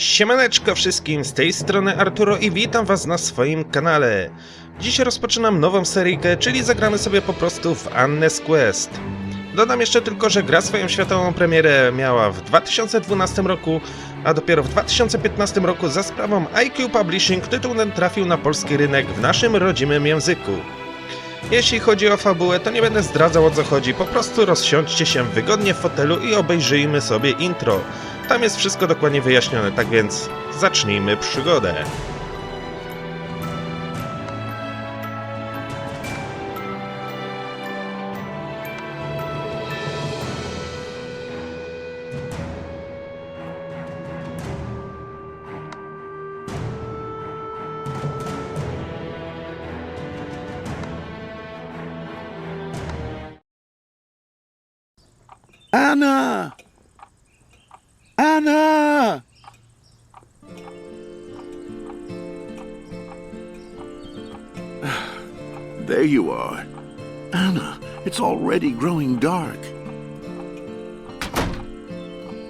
Siemaneczko wszystkim, z tej strony Arturo i witam was na swoim kanale. Dziś rozpoczynam nową seryjkę, czyli zagramy sobie po prostu w Anne's Quest. Dodam jeszcze tylko, że gra swoją światową premierę miała w 2012 roku, a dopiero w 2015 roku za sprawą IQ Publishing tytuł ten trafił na polski rynek w naszym rodzimym języku. Jeśli chodzi o fabułę, to nie będę zdradzał o co chodzi, po prostu rozsiądźcie się wygodnie w fotelu i obejrzyjmy sobie intro. Tam jest wszystko dokładnie wyjaśnione, tak więc zacznijmy przygodę. Anna! Anna! There you are. Anna, it's already growing dark.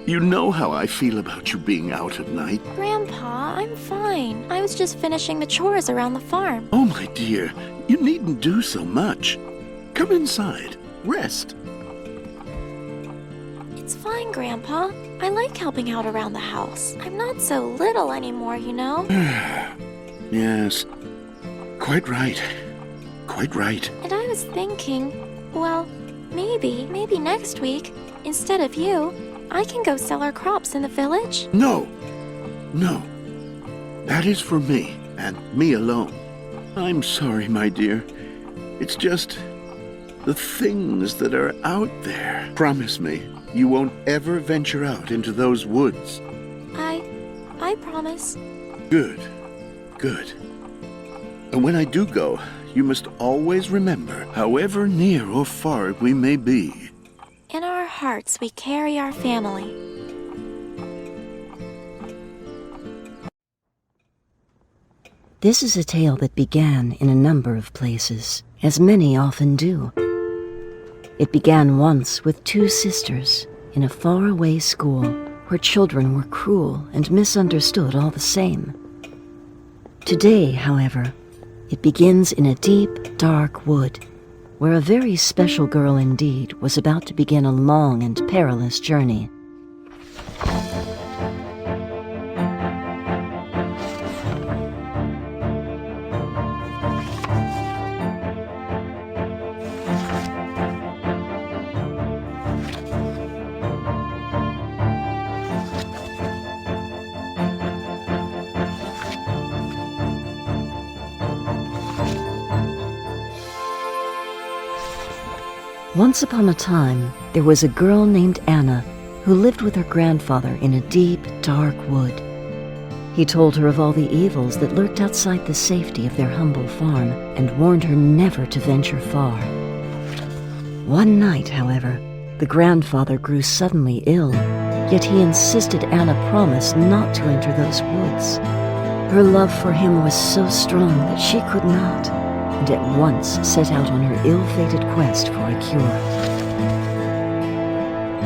You know how I feel about you being out at night. Grandpa, I'm fine. I was just finishing the chores around the farm. Oh, my dear, you needn't do so much. Come inside. Rest. Grandpa. I like helping out around the house. I'm not so little anymore, you know? Yes. Quite right. Quite right. And I was thinking, well, maybe, maybe next week, instead of you, I can go sell our crops in the village. No. No. That is for me, and me alone. I'm sorry, my dear. It's just the things that are out there. Promise me you won't ever venture out into those woods. I. I promise. Good. Good. And when I do go, you must always remember, however near or far we may be, In our hearts, we carry our family. This is a tale that began in a number of places, as many often do. It began once with two sisters in a faraway school where children were cruel and misunderstood all the same. Today, however, it begins in a deep, dark wood where a very special girl indeed was about to begin a long and perilous journey. Once upon a time, there was a girl named Anna who lived with her grandfather in a deep, dark wood. He told her of all the evils that lurked outside the safety of their humble farm and warned her never to venture far. One night, however, the grandfather grew suddenly ill, yet he insisted Anna promise not to enter those woods. Her love for him was so strong that she could not, and at once set out on her ill-fated quest for a cure.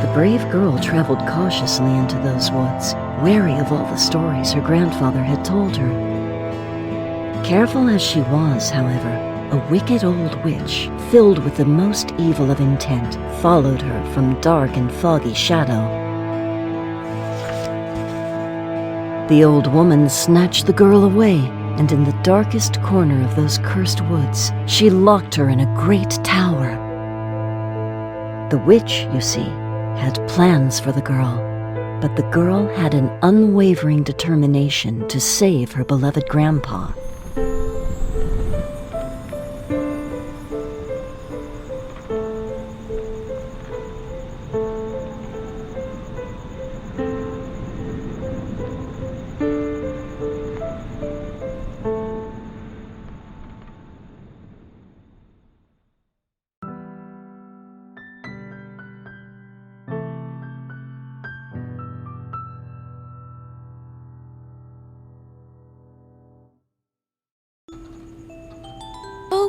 The brave girl traveled cautiously into those woods, wary of all the stories her grandfather had told her. Careful as she was, however, a wicked old witch, filled with the most evil of intent, followed her from dark and foggy shadow. The old woman snatched the girl away, and in the darkest corner of those cursed woods, she locked her in a great tower. The witch, you see, had plans for the girl, but the girl had an unwavering determination to save her beloved grandpa.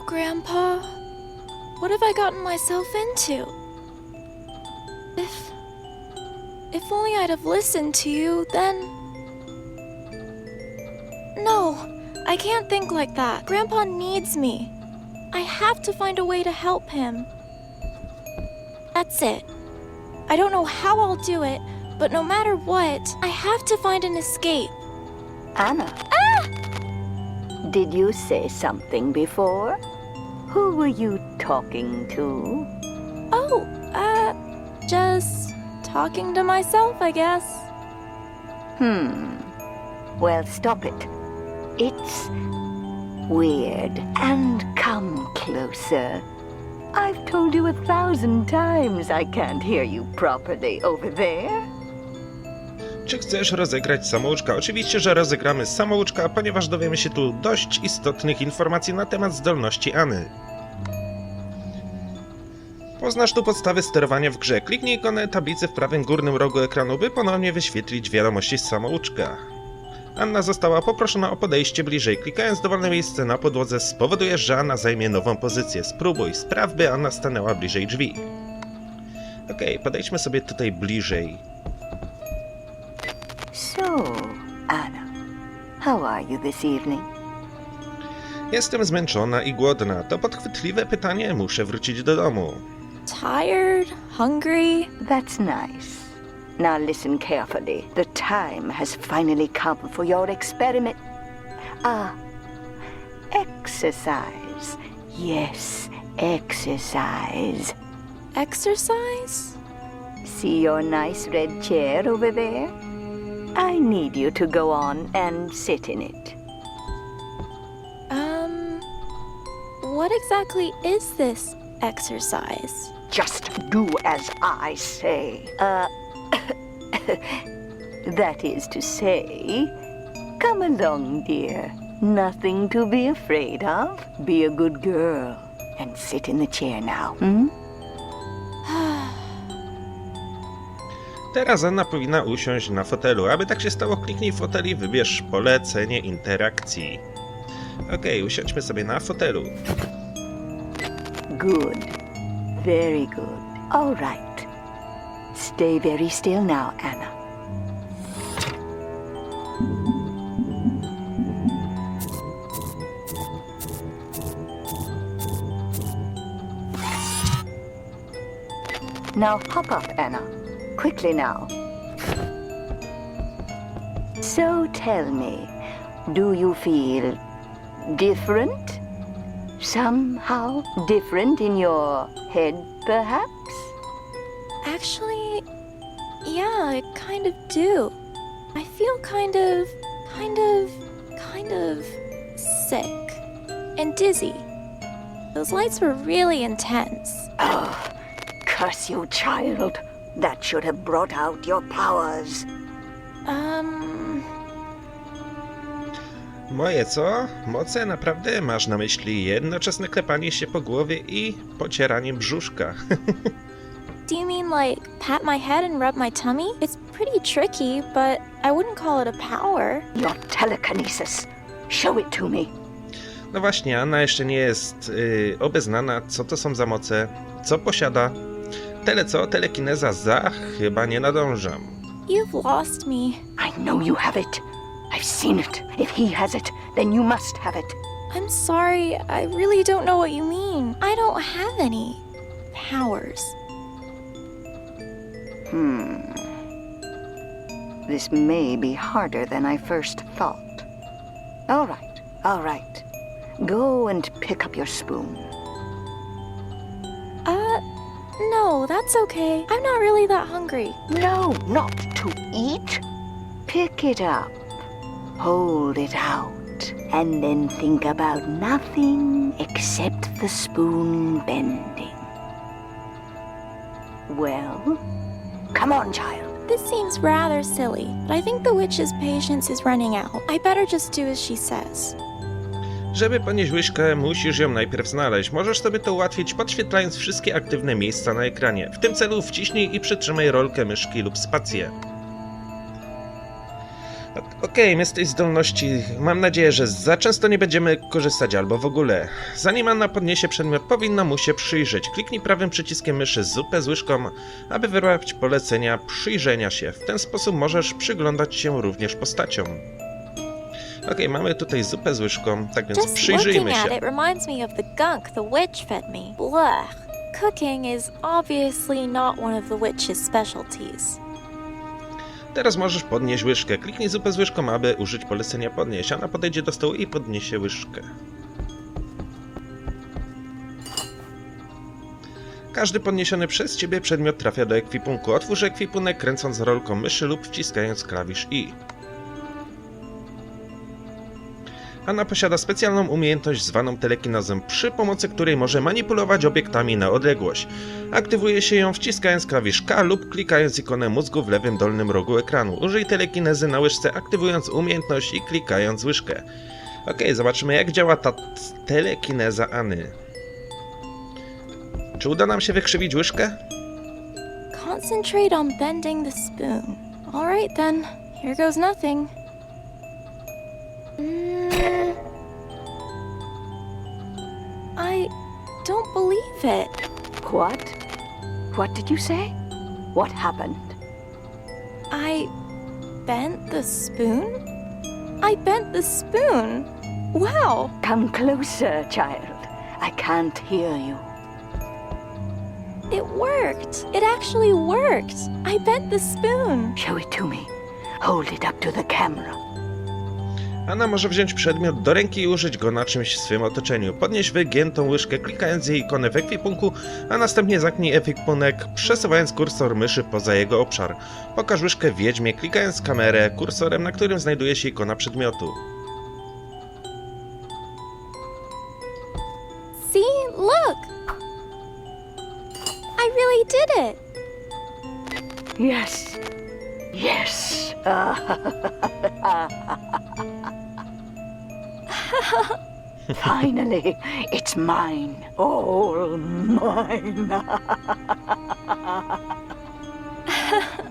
Grandpa. What have I gotten myself into? If. If only I'd have listened to you, then. No, I can't think like that. Grandpa needs me. I have to find a way to help him. That's it. I don't know how I'll do it, but no matter what, I have to find an escape. Anna. Ah! Did you say something before? Who were you talking to? Oh, uh, just talking to myself, I guess. Hmm. Well, stop it. It's weird. And come closer. I've told you a thousand times I can't hear you properly over there. Czy chcesz rozegrać samouczka? Oczywiście, że rozegramy samouczka, ponieważ dowiemy się tu dość istotnych informacji na temat zdolności Any. Poznasz tu podstawy sterowania w grze. Kliknij ikonę tablicy w prawym górnym rogu ekranu, by ponownie wyświetlić wiadomości z samouczka. Anna została poproszona o podejście bliżej. Klikając dowolne miejsce na podłodze spowodujesz, że Anna zajmie nową pozycję. Spróbuj, spraw, by Anna stanęła bliżej drzwi. Okej, podejdźmy sobie tutaj bliżej. So, Anna, how are you this evening? Jestem zmęczona i głodna. To podchwytliwe pytanie, muszę wrócić do domu. Tired, hungry. That's nice. Now listen carefully. The time has finally come for your experiment. Ah, exercise. Yes, exercise. Exercise? See your nice red chair over there? I need you to go on and sit in it. Um, what exactly is this exercise? Just do as I say. Uh, that is to say, come along, dear. Nothing to be afraid of. Be a good girl and sit in the chair now. Hmm? Teraz Anna powinna usiąść na fotelu. Aby tak się stało, kliknij fotel i wybierz polecenie interakcji. Okej, usiądźmy sobie na fotelu. Good. Very good. All right. Stay very still now, Anna. Now hop up, Anna. Quickly now. So tell me, do you feel different? Somehow different in your head, perhaps? Actually, yeah, I kind of do. I feel kind of, kind of, kind of sick and dizzy. Those lights were really intense. Oh, curse you, child. That should have brought out your powers. Um, Moje co? Moce naprawdę masz na myśli jednoczesne klepanie się po głowie i pocieranie brzuszka. do you mean like pat my head and rub my tummy? It's pretty tricky, but I wouldn't call it a power. Your telekinesis. Show it to me. No właśnie, Anna jeszcze nie jest yy, obeznana, co to są za moce, co posiada. Tele co? Telekineza za? Chyba nie nadążam. You've lost me. I know you have it. I've seen it. If he has it, then you must have it. I'm sorry, I really don't know what you mean. I don't have any powers. Hmm. This may be harder than I first thought. All right, all right. Go and pick up your spoon. Uh, no, that's okay. I'm not really that hungry. No, not to eat. Pick it up, hold it out, and then think about nothing except the spoon bending. Well, come on, child. This seems rather silly, but I think the witch's patience is running out. I better just do as she says. Żeby ponieść łyżkę, musisz ją najpierw znaleźć. Możesz sobie to ułatwić podświetlając wszystkie aktywne miejsca na ekranie. W tym celu wciśnij i przytrzymaj rolkę myszki lub spację. Okej, my z tej zdolności mam nadzieję, że za często nie będziemy korzystać albo w ogóle. Zanim Anna podniesie przedmiot, powinna mu się przyjrzeć. Kliknij prawym przyciskiem myszy zupę z łyżką, aby wybrać polecenia przyjrzenia się. W ten sposób możesz przyglądać się również postaciom. Okej, mamy tutaj zupę z łyżką, tak więc Just przyjrzyjmy się. it reminds me of the gunk the witch fed me. Blech. Cooking is obviously not one of the witch's specialties. Teraz możesz podnieść łyżkę. Kliknij zupę z łyżką, aby użyć polecenia podnieść. Ona podejdzie do stołu i podniesie łyżkę. Każdy podniesiony przez Ciebie przedmiot trafia do ekwipunku. Otwórz ekwipunek kręcąc rolką myszy lub wciskając klawisz I. Anna posiada specjalną umiejętność zwaną telekinozem, przy pomocy której może manipulować obiektami na odległość. Aktywuje się ją wciskając klawisz K lub klikając ikonę mózgu w lewym dolnym rogu ekranu. Użyj telekinezy na łyżce aktywując umiejętność i klikając łyżkę. Ok, zobaczymy jak działa ta telekineza Any. Czy uda nam się wykrzywić łyżkę? Concentrate on bending the spoon. Alright then, here goes nothing. Mm. I don't believe it. What? What did you say? What happened? I bent the spoon? I bent the spoon! Wow! Come closer, child. I can't hear you. It worked! It actually worked! I bent the spoon! Show it to me. Hold it up to the camera. Anna może wziąć przedmiot do ręki i użyć go na czymś w swym otoczeniu. Podnieś wygiętą łyżkę klikając jej ikonę w ekwipunku, a następnie zamknij ekwipunek przesuwając kursor myszy poza jego obszar. Pokaż łyżkę wiedźmie klikając kamerę kursorem, na którym znajduje się ikona przedmiotu. See? Look! I really did it! Yes. Yes. Finally, it's mine. All mine.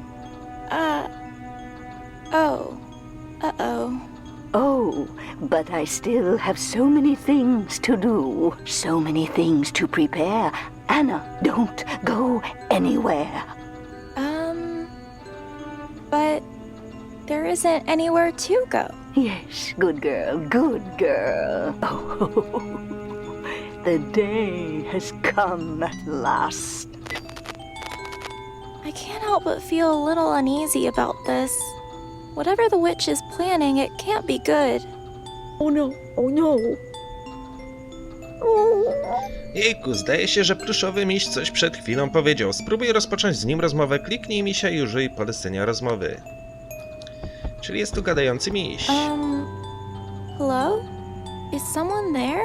Uh. Oh. Uh oh. Oh, but I still have so many things to do, so many things to prepare. Anna, don't go anywhere. Um. But there isn't anywhere to go. Yes, good girl, good girl. Oh, the day has come at last. I can't help but feel a little uneasy about this. Whatever the witch is planning, it can't be good. Oh no, oh no. Jejku, zdaje się, że pluszowy miś coś przed chwilą powiedział. Spróbuj rozpocząć z nim rozmowę, kliknij misia i użyj polecenia rozmowy. Czyli jest tu gadający miś. Um. Hello? Is someone there?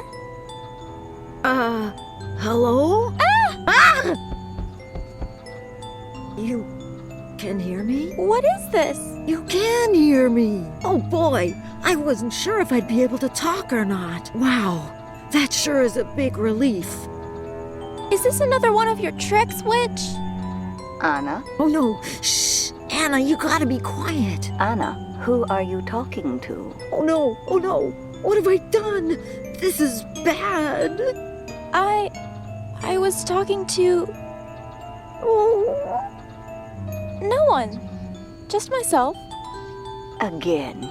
Uh, hello? Ah! You can hear me? What is this? You can hear me! Oh boy, I wasn't sure if I'd be able to talk or not. Wow, that sure is a big relief. Is this another one of your tricks, witch? Anna, Oh no, shh! Anna, you gotta be quiet. Anna, who are you talking to? Oh no, oh no, what have I done? This is bad. I. I was talking to. Oh. No one. Just myself. Again.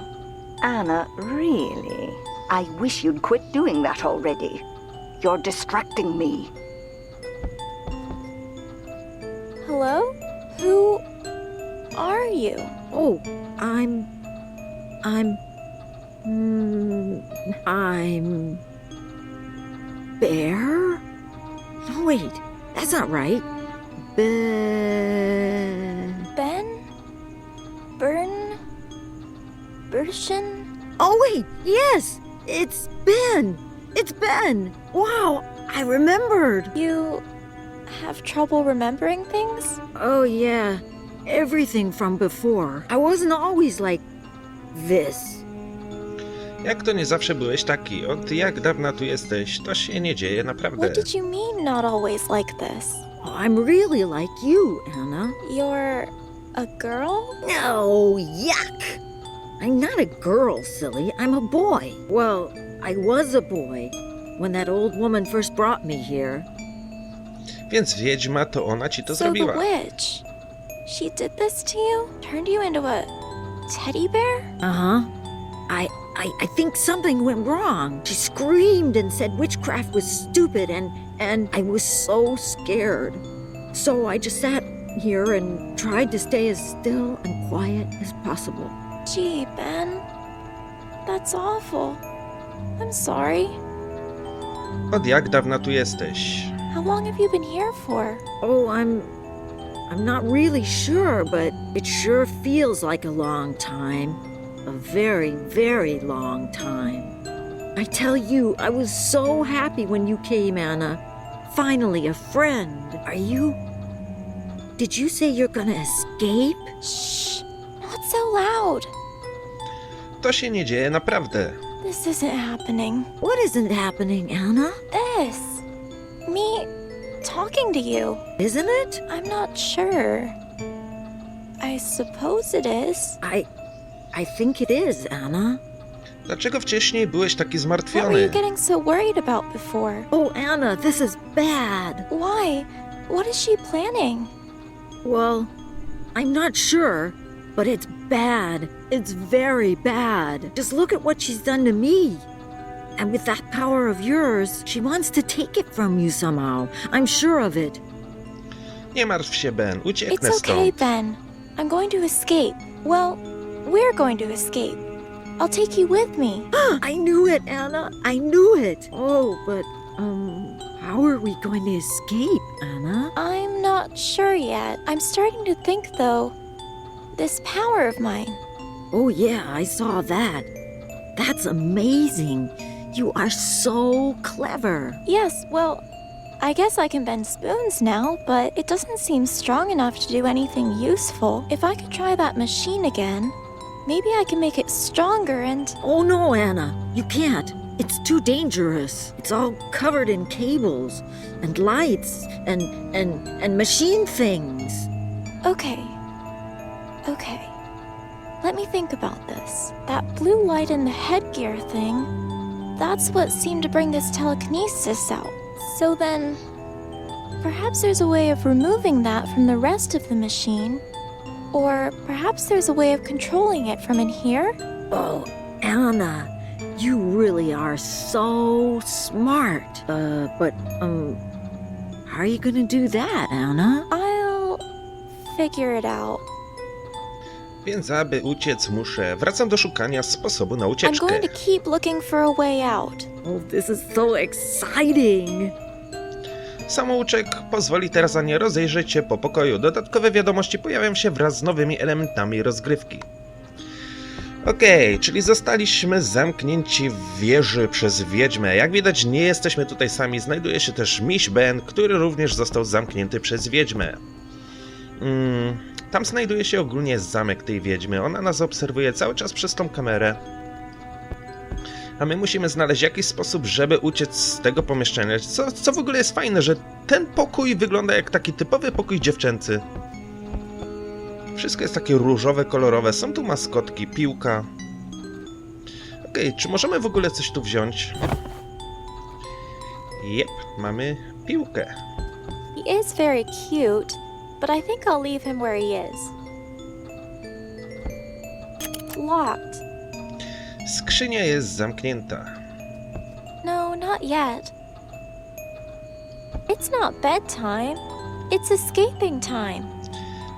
Anna, really? I wish you'd quit doing that already. You're distracting me. Hello? Who are you? Oh, I'm. I'm. Mm, I'm. Bear? No, wait, that's not right. Ben. Ben? Burn? Bershin? Oh, wait, yes! It's Ben! It's Ben! Wow, I remembered! You have trouble remembering things? Oh, yeah, everything from before. I wasn't always like this. Jak to nie zawsze byłeś taki? Od jak dawna tu jesteś? To się nie dzieje naprawdę. What did you mean not always like this? Oh, I'm really like you, Anna. You're a girl? No, yuck! I'm not a girl, silly. I'm a boy. Well, I was a boy when that old woman first brought me here. Więc wiedźma to ona ci to so zrobiła. the witch. She did this to you? Turned you into a teddy bear? Uh huh. I I, I think something went wrong. She screamed and said witchcraft was stupid, and, and I was so scared. So I just sat here and tried to stay as still and quiet as possible. Gee, Ben. That's awful. I'm sorry. Od jak dawna tu jesteś? How long have you been here for? Oh, I'm. I'm not really sure, but it sure feels like a long time. A very, very long time. I tell you, I was so happy when you came, Anna. Finally, a friend. Are you. Did you say you're gonna escape? Shh. Not so loud. To się nie dzieje naprawdę. This isn't happening. What isn't happening, Anna? This. Me talking to you. Isn't it? I'm not sure. I suppose it is. I. I think it is, Anna. Dlaczego wcześniej byłeś taki What were you zmartwiony? getting so worried about before? Oh, Anna, this is bad. Why? What is she planning? Well, I'm not sure, but it's bad. It's very bad. Just look at what she's done to me. And with that power of yours, she wants to take it from you somehow. I'm sure of it. Nie martw się, Ben. It's okay, stąd. Ben. I'm going to escape. Well, we're going to escape. I'll take you with me. I knew it, Anna. I knew it. Oh, but, um, how are we going to escape, Anna? I'm not sure yet. I'm starting to think, though, this power of mine. Oh, yeah, I saw that. That's amazing. You are so clever. Yes, well, I guess I can bend spoons now, but it doesn't seem strong enough to do anything useful. If I could try that machine again, maybe I can make it stronger and. Oh no, Anna, you can't. It's too dangerous. It's all covered in cables and lights and and and machine things. Okay. Okay. Let me think about this. That blue light in the headgear thing, that's what seemed to bring this telekinesis out. So then, perhaps there's a way of removing that from the rest of the machine. Or perhaps there's a way of controlling it from in here? Oh, Anna, you really are so smart. Uh, but um how are you going to do that, Anna? I'll figure it out. Więc aby uciec muszę. Wracam do szukania sposobu na I'm ucieczkę. going to keep looking for a way out. Oh, this is so exciting. Samouczek pozwoli Terzanie rozejrzeć się po pokoju. Dodatkowe wiadomości pojawią się wraz z nowymi elementami rozgrywki. Okej, czyli zostaliśmy zamknięci w wieży przez wiedźmę. Jak widać, nie jesteśmy tutaj sami. Znajduje się też Miś Ben, który również został zamknięty przez wiedźmę. Mm, tam znajduje się ogólnie zamek tej wiedźmy. Ona nas obserwuje cały czas przez tą kamerę. A my musimy znaleźć jakiś sposób, żeby uciec z tego pomieszczenia. Co, co w ogóle jest fajne, że ten pokój wygląda jak taki typowy pokój dziewczęcy. Wszystko jest takie różowe, kolorowe. Są tu maskotki, piłka. Okej, czy możemy w ogóle coś tu wziąć? Jep, mamy piłkę. He is very cute, but I think I'll leave him where he is. Locked. Skrzynia jest zamknięta. No, not yet. It's not bedtime. It's escaping time.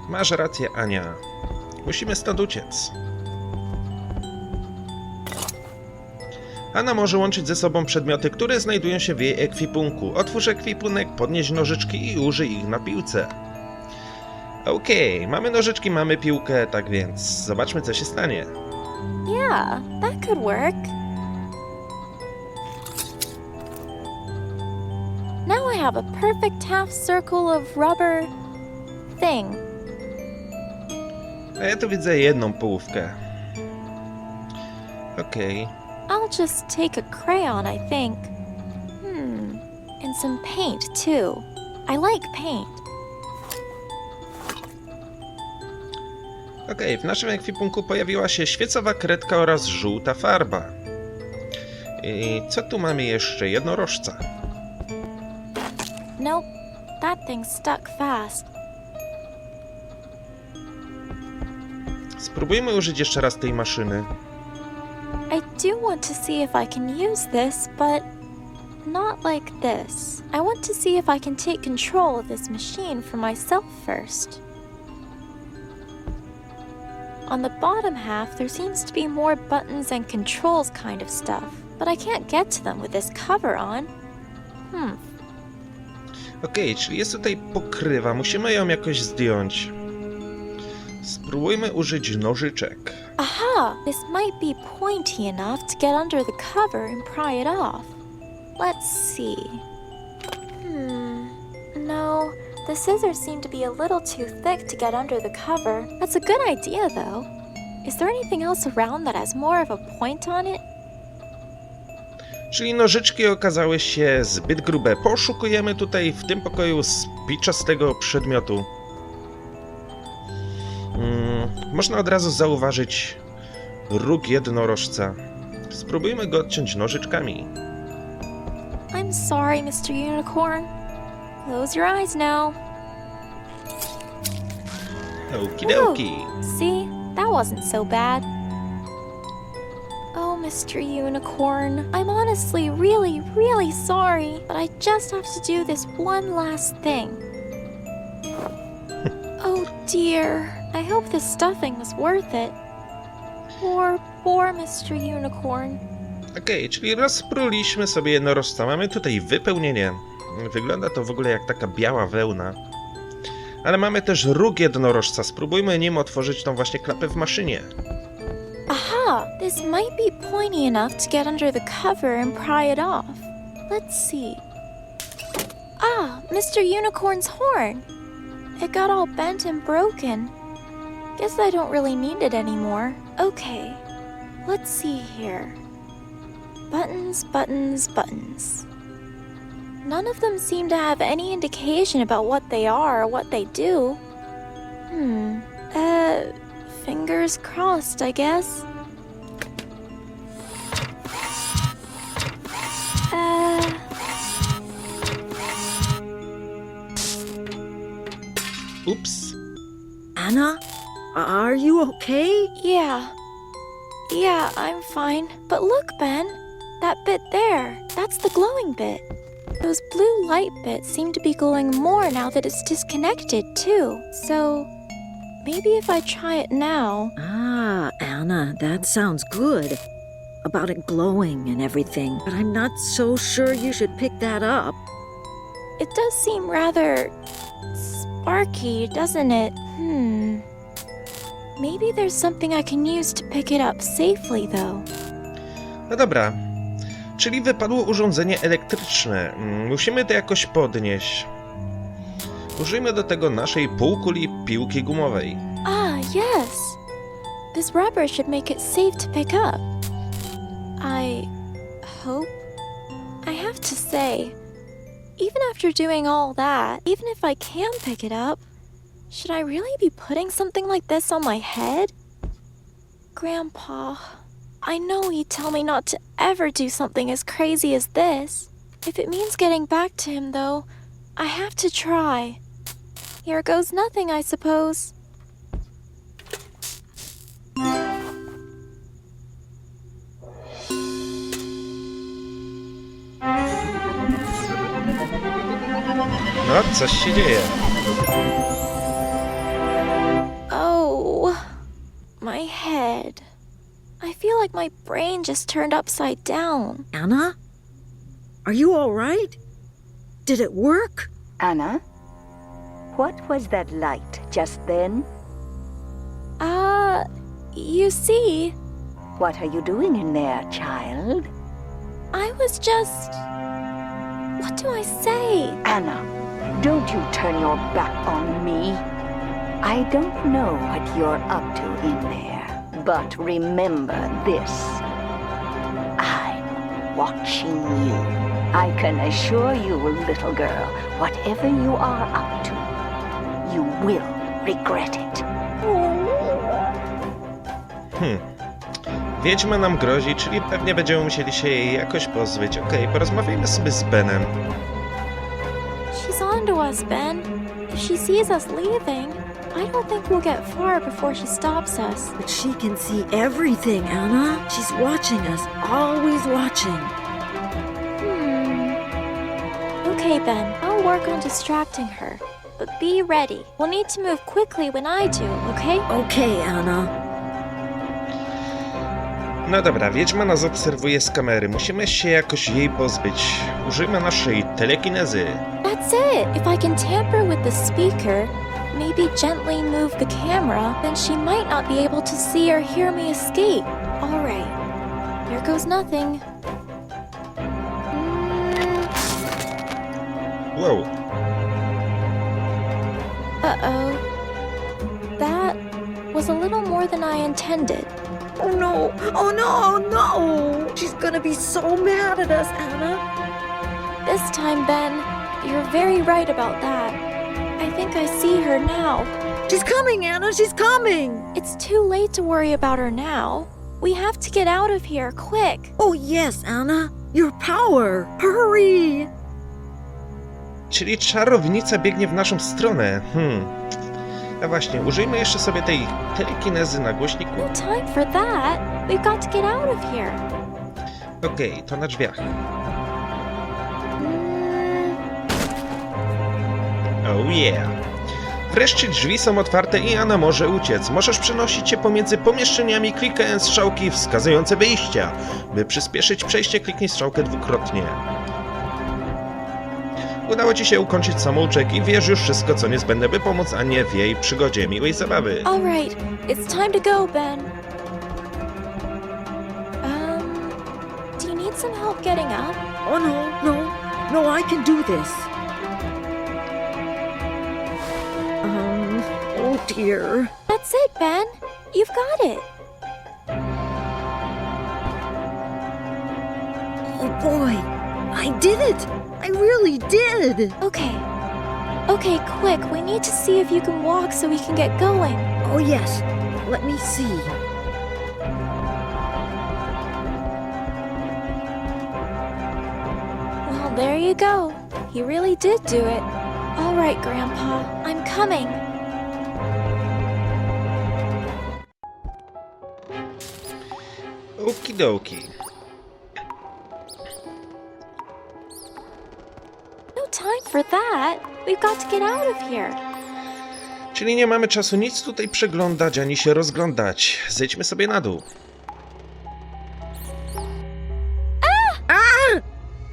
Masz rację, Ania. Musimy stąd uciec. Anna może łączyć ze sobą przedmioty, które znajdują się w jej ekwipunku. Otwórz ekwipunek, podnieś nożyczki i użyj ich na piłce. Okej, mamy nożyczki, mamy piłkę, tak więc zobaczmy co się stanie. Yeah, that could work. Now I have a perfect half circle of rubber thing. A ja tu widzę jedną połówkę. Okej. I'll just take a crayon, I think. Hmm, and some paint too. I like paint. Okej, w naszym ekwipunku pojawiła się świecowa kredka oraz żółta farba. I co tu mamy jeszcze? Jednorożca. Nope, that thing stuck fast. Spróbujmy użyć jeszcze raz tej maszyny. I do want to see if I can use this, but not like this. I want to see if I can take control of this machine for myself first. On the bottom half, there seems to be more buttons and controls kind of stuff, but I can't get to them with this cover on. Hmm, Okej, czyli jest tutaj pokrywa, musimy ją jakoś zdjąć. Spróbujmy użyć nożyczek. Aha! This might be pointy enough to get under the cover and pry it off. Let's see. The scissors seem to be a little too thick to get under the cover. That's a good idea, though. Is there anything else around that has more of a point on it? Czyli nożyczki okazały się zbyt grube. Poszukujemy tutaj w tym pokoju spiczastego przedmiotu. Mm, można od razu zauważyć róg jednorożca. Spróbujmy go odciąć nożyczkami. I'm sorry, Mr. Unicorn. Close your eyes now. Okidoki. See, that wasn't so bad. Oh, Mr. Unicorn, I'm honestly really, really sorry, but I just have to do this one last thing. oh dear, I hope the stuffing was worth it. Poor, poor Mr. Unicorn. Okej, czyli rozpruliśmy sobie jednorożca. Mamy tutaj wypełnienie. Wygląda to w ogóle jak taka biała wełna. Ale mamy też róg jednorożca. Spróbujmy nim otworzyć tą właśnie klapę w maszynie. Aha, this might be pointy enough to get under the cover and pry it off. Let's see. Ah, Mr. Unicorn's horn. It got all bent and broken. Guess I don't really need it anymore. Okay, let's see here. Buttons, buttons, buttons. None of them seem to have any indication about what they are or what they do. Hmm. Uh, fingers crossed, I guess. Uh, Ups. Anna? Are you okay? yeah. Yeah, I'm fine. But look, Ben. That bit there. That's the glowing bit. Those blue light bits seem to be glowing more now that it's disconnected, too. So, maybe if I try it now. Ah, Anna, that sounds good. About it glowing and everything, but I'm not so sure you should pick that up. It does seem rather sparky, doesn't it? Hmm. Maybe there's something I can use to pick it up safely, though. No dobra. Czyli wypadło urządzenie elektryczne. Mm, Musimy to jakoś podnieść. Użyjmy do tego naszej półkuli piłki gumowej. Ah, yes. This rubber should make it safe to pick up. I hope. I have to say, even after doing all that, even if I can pick it up, should I really be putting something like this on my head? Grandpa, I know he'd tell me not to ever do something as crazy as this. If it means getting back to him, though, I have to try. Here goes nothing, I suppose. No, coś się. Like my brain just turned upside down. Anna? Are you all right? Did it work? Anna? What was that light just then? Uh, you see, What are you doing in there, child? I was just. What do I say? Anna, don't you turn your back on me. I don't know what you're up to in there, but remember this. I'm watching you. I can assure you, little girl, whatever you are up to, you will regret it. Hmm. Wiedźma nam grozi, czyli pewnie będziemy musieli się jej jakoś pozbyć. Okej, porozmawiajmy sobie z Benem. She's on to us, Ben. If she sees us leaving, I don't think we'll get far before she stops us. But she can see everything, Anna. She's watching us, always watching. Hmm. Okay, Ben. I'll work on distracting her. But be ready. We'll need to move quickly when I do, okay? Okay, Anna. No dobra, wiedźma nas obserwuje z kamery. Musimy się jakoś jej pozbyć. Użyjmy naszej telekinezy. That's it. If I can tamper with the speaker, maybe gently move the camera, then she might not be able to see or hear me escape. All right. Here goes nothing. Mm, Wow. Uh-oh. That was a little more than I intended. Oh no! Oh no! No! She's gonna be so mad at us, Anna. This time, Ben, you're very right about that. I think I see her now. She's coming, Anna. She's coming. It's too late to worry about her now. We have to get out of here, quick. Oh yes, Anna. Your power. Hurry. Czyli czarownica biegnie w naszą stronę. Hmm. A właśnie, użyjmy jeszcze sobie tej telekinezy na głośniku. No time for that. We've got to get out of here. Okej, to na drzwiach. Oh yeah. Wreszcie drzwi są otwarte i Anna może uciec. Możesz przenosić się pomiędzy pomieszczeniami klikając strzałki wskazujące wyjścia. By przyspieszyć przejście, kliknij strzałkę dwukrotnie. Udało ci się ukończyć samouczek i wiesz już wszystko, co niezbędne, by pomóc Anie w jej przygodzie. Miłej zabawy. all right, it's time to go, Ben. Um, do you need some help getting up? Oh no, no, no! I can do this. Oh dear. That's it, Ben. You've got it. Oh boy! I did it! I really did! Okay. Okay, quick. We need to see if you can walk so we can get going. Oh yes. Let me see. Well, there you go. You really did do it. All right, Grandpa. I'm coming. Okidoki. No time for that. We've got to get out of here. Czyli nie mamy czasu nic tutaj przeglądać ani się rozglądać. Zejdźmy sobie na dół.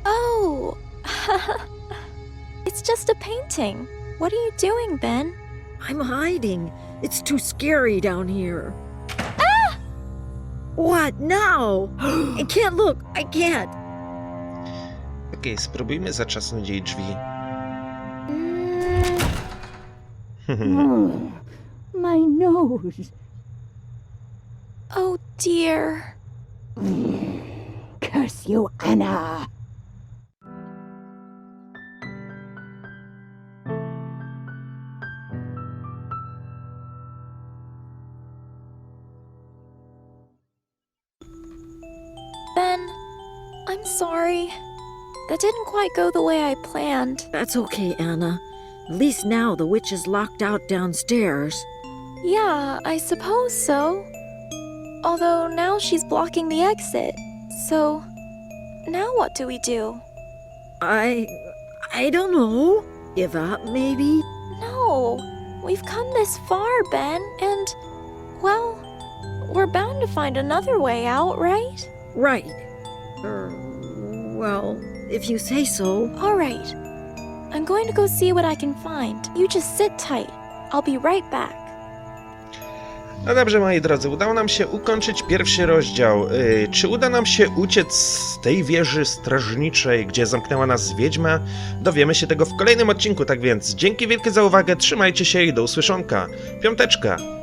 Oh. it's just a painting. What are you doing, Ben? I'm hiding. It's too scary down here. What now? I can't look. I can't. Okej, spróbujmy zatrzasnąć jej drzwi. Mm, My nose. oh dear. Curse you, Anna. Sorry. That didn't quite go the way I planned. That's okay, Anna. At least now the witch is locked out downstairs. Yeah, I suppose so. Although now she's blocking the exit. So, now what do we do? I. I don't know. Give up, maybe? No, we've come this far, Ben, and, well, we're bound to find another way out, right? Right. Er, well, if you say so. All right. I'm going to go see what I can find. You just sit tight. I'll be right back. No dobrze, moi drodzy, udało nam się ukończyć pierwszy rozdział. Yy, czy uda nam się uciec z tej wieży strażniczej, gdzie zamknęła nas wiedźma? Dowiemy się tego w kolejnym odcinku, tak więc dzięki wielkie za uwagę, trzymajcie się i do usłyszonka. Piąteczka!